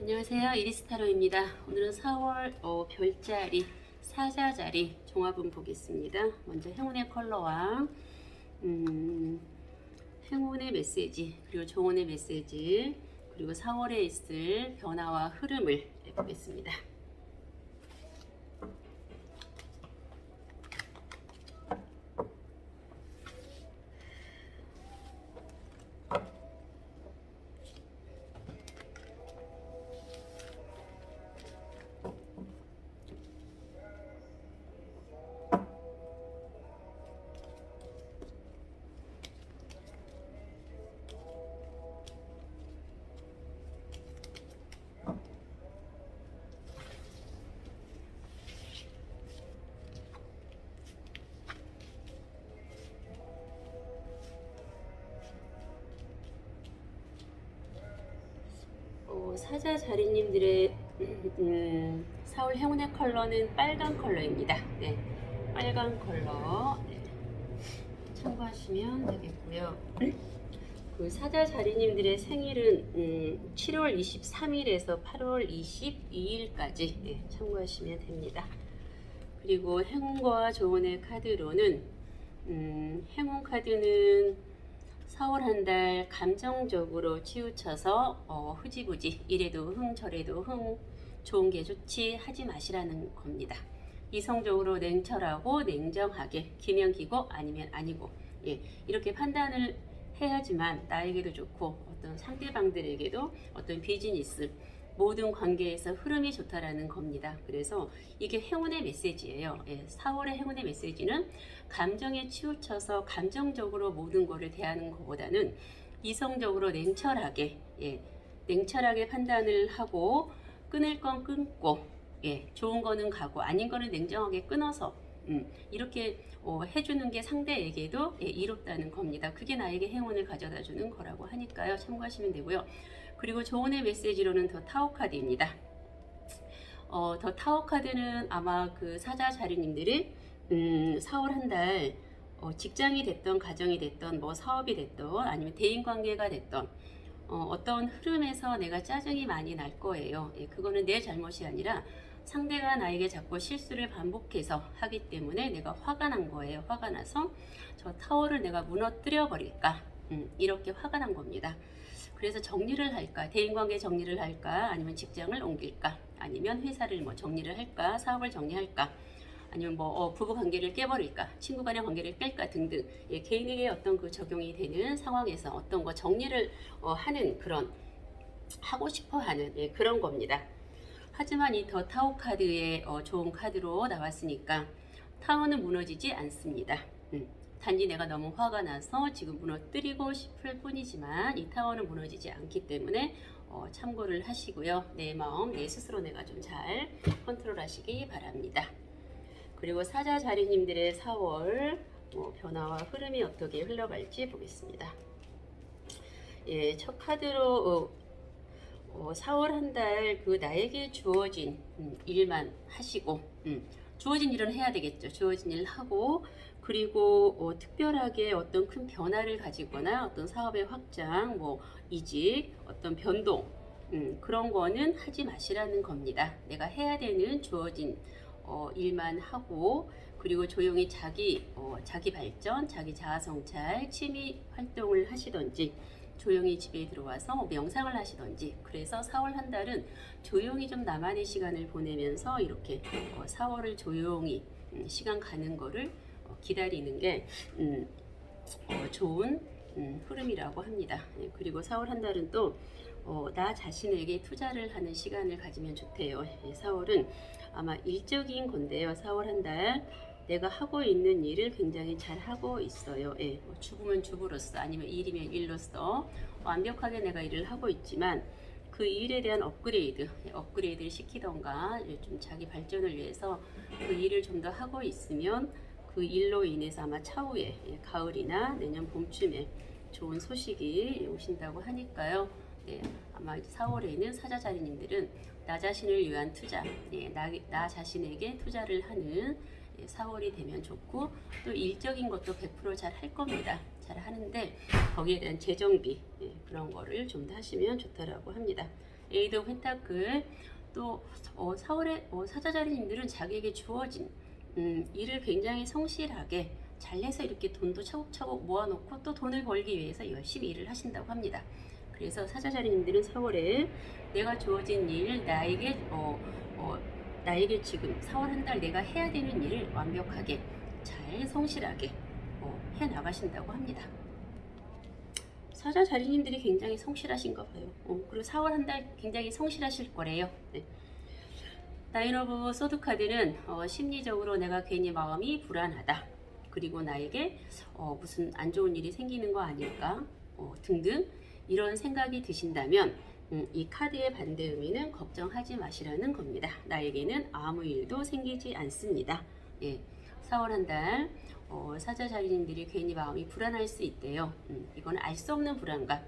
안녕하세요. 이리스타로입니다. 오늘은 4월 어, 별자리, 사자자리 종합은 보겠습니다. 먼저 행운의 컬러와 음, 행운의 메시지, 그리고 종운의 메시지, 그리고 4월에 있을 변화와 흐름을 보겠습니다. 사자 자리님들의 음, 4월 행운의 컬러는 빨간 컬러입니다. 네, 빨간 컬러 네. 참고하시면 되겠고요. 그 사자 자리님들의 생일은 음, 7월 23일에서 8월 22일까지 네, 참고하시면 됩니다. 그리고 행운과 조언의 카드로는 음, 행운 카드는 4월 한 달 감정적으로 치우쳐서 어, 흐지부지 이래도 흥 저래도 흥 좋은 게 좋지 하지 마시라는 겁니다. 이성적으로 냉철하고 냉정하게 기면 기고 아니면 아니고 예, 이렇게 판단을 해야지만 나에게도 좋고 어떤 상대방들에게도 어떤 비즈니스 모든 관계에서 흐름이 좋다라는 겁니다. 그래서 이게 행운의 메시지예요. 예, 4월의 행운의 메시지는 감정에 치우쳐서 감정적으로 모든 것을 대하는 것보다는 이성적으로 냉철하게 예, 냉철하게 판단을 하고 끊을 건 끊고 예, 좋은 거는 가고 아닌 거는 냉정하게 끊어서 음, 이렇게 어, 해주는 게 상대에게도 예, 이롭다는 겁니다. 그게 나에게 행운을 가져다 주는 거라고 하니까요. 참고하시면 되고요. 그리고 조언의 메시지로는 더 타워 카드입니다. 어, 더 타워 카드는 아마 그 사자 자리님들이 음, 4월 한달 어, 직장이 됐던 가정이 됐던 뭐 사업이 됐던 아니면 대인 관계가 됐던 어, 떤 흐름에서 내가 짜증이 많이 날 거예요. 예, 그거는 내 잘못이 아니라 상대가 나에게 자꾸 실수를 반복해서 하기 때문에 내가 화가 난 거예요. 화가 나서 저 타워를 내가 무너뜨려 버릴까 음, 이렇게 화가 난 겁니다. 그래서 정리를 할까? 대인관계 정리를 할까? 아니면 직장을 옮길까? 아니면 회사를 뭐 정리를 할까? 사업을 정리할까? 아니면 뭐 어, 부부 관계를 깨버릴까? 친구 간의 관계를 뺄까? 등등. 예, 개인에게 어떤 그 적용이 되는 상황에서 어떤 거 정리를 어, 하는 그런 하고 싶어하는 예, 그런 겁니다. 하지만 이 더 타워 카드의 어, 좋은 카드로 나왔으니까 타워는 무너지지 않습니다. 음, 단지 내가 너무 화가 나서 지금 무너뜨리고 싶을 뿐이지만 이 타워는 무너지지 않기 때문에 어, 참고를 하시고요. 내 마음, 내 스스로 내가 좀 잘 컨트롤 하시기 바랍니다. 그리고 사자 자리님들의 4월 뭐 변화와 흐름이 어떻게 흘러갈지 보겠습니다. 예, 첫 카드로 어, 어, 4월 한 달 그 나에게 주어진 음, 일만 하시고 음, 주어진 일은 해야 되겠죠. 주어진 일 하고 그리고 어, 특별하게 어떤 큰 변화를 가지거나 어떤 사업의 확장, 뭐 이직, 어떤 변동 음, 그런 거는 하지 마시라는 겁니다. 내가 해야 되는 주어진 어, 일만 하고 그리고 조용히 자기 어, 자기 발전, 자기 자아 성찰, 취미 활동을 하시던지 조용히 집에 들어와서 뭐 명상을 하시던지 그래서 4월 한 달은 조용히 좀 나만의 시간을 보내면서 이렇게 어, 4월을 조용히 음, 시간 가는 거를 어, 기다리는 게 음, 어, 좋은 음, 흐름이라고 합니다. 예, 그리고 4월 한 달은 또 어, 나 자신에게 투자를 하는 시간을 가지면 좋대요. 예, 4월은 아마 일적인 건데요. 4월 한 달 내가 하고 있는 일을 굉장히 잘 하고 있어요. 예, 뭐 주부면 주부로서 아니면 일이면 일로서 완벽하게 내가 일을 하고 있지만 그 일에 대한 업그레이드, 예, 업그레이드를 시키던가 예, 좀 자기 발전을 위해서 그 일을 좀 더 하고 있으면 그 일로 인해서 아마 차후에 예, 가을이나 내년 봄쯤에 좋은 소식이 오신다고 하니까요. 예, 아마 4월에는 사자 자리님들은 나 자신을 위한 투자, 예, 나, 나 자신에게 투자를 하는 예, 4월이 되면 좋고 또 일적인 것도 100%잘 할 겁니다. 잘 하는데 거기에 대한 재정비, 예, 그런 거를 좀 더 하시면 좋다라고 합니다. 에이드 펜타클 또 어, 4월에 어, 사자자리님들은 자기에게 주어진 음, 일을 굉장히 성실하게 잘해서 이렇게 돈도 차곡차곡 모아놓고 또 돈을 벌기 위해서 열심히 일을 하신다고 합니다. 그래서 사자자리님들은 4월에 내가 주어진 일, 나에게 어, 어, 나에게 지금 4월 한 달 내가 해야 되는 일을 완벽하게 잘 성실하게 어, 해 나가신다고 합니다. 사자 자리님들이 굉장히 성실하신가 봐요. 어, 그리고 4월 한 달 굉장히 성실하실 거래요. 네. 나인 오브 소드 카드는 어, 심리적으로 내가 괜히 마음이 불안하다. 그리고 나에게 어, 무슨 안 좋은 일이 생기는 거 아닐까 어, 등등 이런 생각이 드신다면 음, 이 카드의 반대 의미는 걱정하지 마시라는 겁니다. 나에게는 아무 일도 생기지 않습니다. 예, 4월 한 달 어, 사자 자리님들이 괜히 마음이 불안할 수 있대요. 음, 이거는 알수 없는 불안감.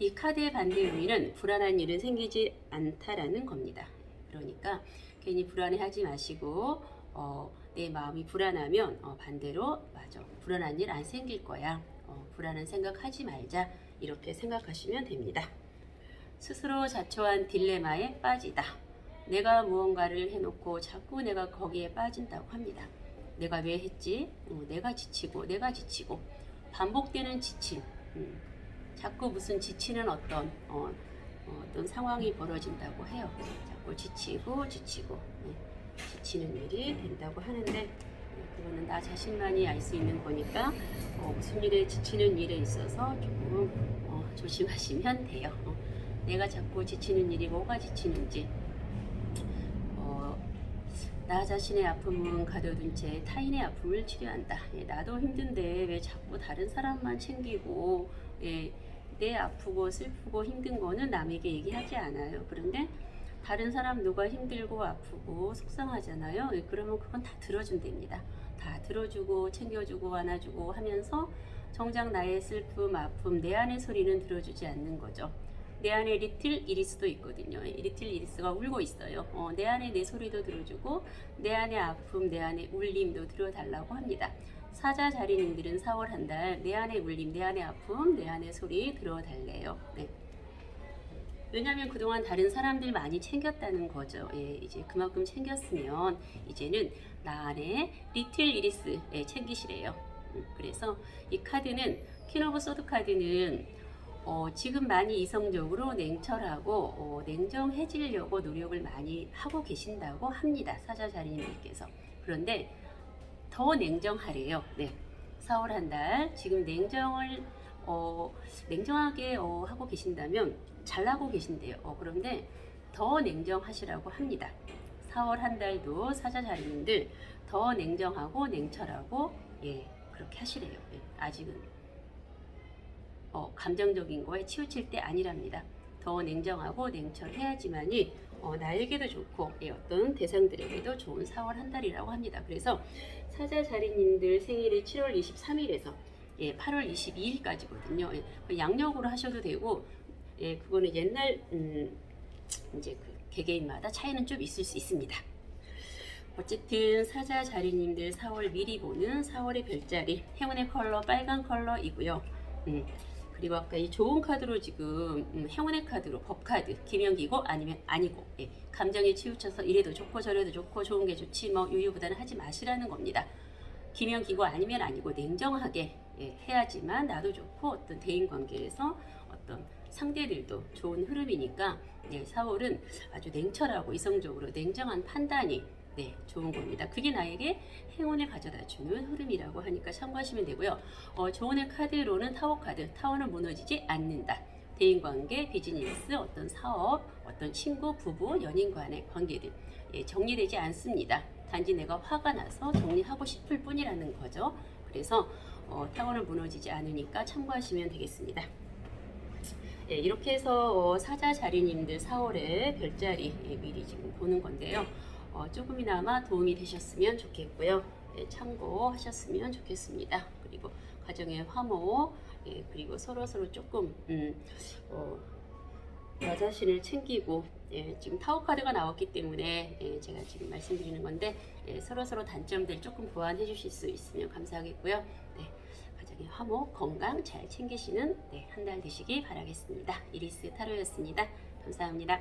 이 카드의 반대 의미는 불안한 일은 생기지 않다라는 겁니다. 그러니까 괜히 불안해하지 마시고 어, 내 마음이 불안하면 어, 반대로 맞아 불안한 일 안 생길 거야. 어, 불안한 생각하지 말자 이렇게 생각하시면 됩니다. 스스로 자초한 딜레마에 빠지다. 내가 무언가를 해놓고 자꾸 내가 거기에 빠진다고 합니다. 내가 왜 했지? 어, 내가 지치고 내가 지치고 반복되는 지침. 음, 자꾸 무슨 지치는 어떤 어, 어, 어떤 상황이 벌어진다고 해요. 자꾸 지치고 지치고 네, 지치는 일이 된다고 하는데 네, 그거는 나 자신만이 알 수 있는 거니까 어, 무슨 일에 지치는 일에 있어서 조금 어, 조심하시면 돼요. 어, 내가 자꾸 지치는 일이 뭐가 지치는지 어, 나 자신의 아픔은 가둬둔 채 타인의 아픔을 치료한다. 예, 나도 힘든데 왜 자꾸 다른 사람만 챙기고 예, 내 아프고 슬프고 힘든 거는 남에게 얘기하지 않아요. 그런데 다른 사람 누가 힘들고 아프고 속상하잖아요. 예, 그러면 그건 다 들어준답니다. 다 들어주고 챙겨주고 안아주고 하면서 정작 나의 슬픔, 아픔, 내 안의 소리는 들어주지 않는 거죠. 내 안에 리틀 이리스도 있거든요. 이 리틀 이리스가 울고 있어요. 어, 내 안에 내 소리도 들어주고 내 안의 아픔, 내 안의 울림도 들어달라고 합니다. 사자 자리님들은 4월 한 달 내 안의 울림, 내 안의 아픔, 내 안의 소리 들어달래요. 네. 왜냐하면 그동안 다른 사람들 많이 챙겼다는 거죠. 예, 이제 그만큼 챙겼으면 이제는 나 안에 리틀 이리스 예, 챙기시래요. 음, 그래서 이 카드는 퀸오브 소드 카드는 어, 지금 많이 이성적으로 냉철하고 어, 냉정해지려고 노력을 많이 하고 계신다고 합니다. 사자 자리님께서. 그런데 더 냉정하래요. 네. 4월 한 달 지금 냉정을 어, 냉정하게 어, 하고 계신다면 잘하고 계신대요. 어, 그런데 더 냉정하시라고 합니다. 4월 한 달도 사자 자리님들 더 냉정하고 냉철하고 예 그렇게 하시래요. 예, 아직은 어, 감정적인 거에 치우칠 때 아니랍니다. 더 냉정하고 냉철해야지만이 어, 나에게도 좋고 예, 어떤 대상들에게도 좋은 4월 한 달이라고 합니다. 그래서 사자 자리님들 생일이 7월 23일에서 예, 8월 22일까지거든요. 예, 그 양력으로 하셔도 되고 예, 그거는 옛날 음, 이제 그 개개인마다 차이는 좀 있을 수 있습니다. 어쨌든 사자 자리님들 4월 미리 보는 4월의 별자리 행운의 컬러 빨간 컬러이고요. 음, 그리고 아까 이 좋은 카드로 지금 음, 행운의 카드로 법 카드 기명기고 아니면 아니고 예, 감정에 치우쳐서 이래도 좋고 저래도 좋고 좋은 게 좋지 뭐 유유보다는 하지 마시라는 겁니다. 기명기고 아니면 아니고 냉정하게 예, 해야지만 나도 좋고 어떤 대인 관계에서 어떤 상대들도 좋은 흐름이니까 네, 4월은 아주 냉철하고 이성적으로 냉정한 판단이 네, 좋은 겁니다. 그게 나에게 행운을 가져다 주는 흐름이라고 하니까 참고하시면 되고요. 어, 좋은의 카드로는 타워 카드, 타워는 무너지지 않는다. 대인관계, 비즈니스, 어떤 사업, 어떤 친구, 부부, 연인 간의 관계들 예, 정리되지 않습니다. 단지 내가 화가 나서 정리하고 싶을 뿐이라는 거죠. 그래서 어, 타워는 무너지지 않으니까 참고하시면 되겠습니다. 예, 이렇게 해서 어, 사자 자리님들 4월에 별자리 예, 미리 지금 보는 건데요. 어, 조금이나마 도움이 되셨으면 좋겠고요. 예, 참고하셨으면 좋겠습니다. 그리고 가정의 화모, 예, 그리고 서로 서로 조금 음, 어, 나 자신을 챙기고 예, 지금 타워 카드가 나왔기 때문에 예, 제가 지금 말씀드리는 건데 예, 서로 서로 단점들 조금 보완해 주실 수 있으면 감사하겠고요. 네, 네, 화목 건강 잘 챙기시는 네, 한 달 되시기 바라겠습니다. 이리스 타로였습니다. 감사합니다.